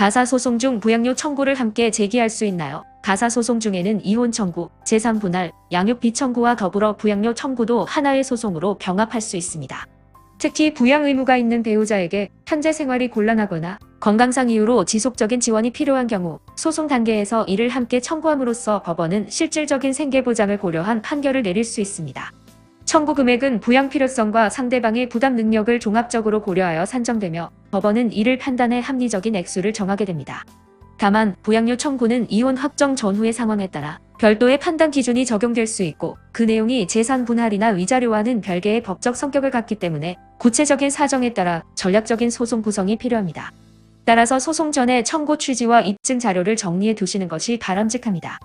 가사 소송 중 부양료 청구를 함께 제기할 수 있나요? 가사 소송 중에는 이혼 청구, 재산 분할, 양육 비 청구와 더불어 부양료 청구도 하나의 소송으로 병합할 수 있습니다. 특히 부양 의무가 있는 배우자에게 현재 생활이 곤란하거나 건강상 이유로 지속적인 지원이 필요한 경우 소송 단계에서 이를 함께 청구함으로써 법원은 실질적인 생계 보장을 고려한 판결을 내릴 수 있습니다. 청구 금액은 부양 필요성과 상대방의 부담 능력을 종합적으로 고려하여 산정되며 법원은 이를 판단해 합리적인 액수를 정하게 됩니다. 다만 부양료 청구는 이혼 확정 전후의 상황에 따라 별도의 판단 기준이 적용될 수 있고 그 내용이 재산 분할이나 위자료와는 별개의 법적 성격을 갖기 때문에 구체적인 사정에 따라 전략적인 소송 구성이 필요합니다. 따라서 소송 전에 청구 취지와 입증 자료를 정리해 두시는 것이 바람직합니다.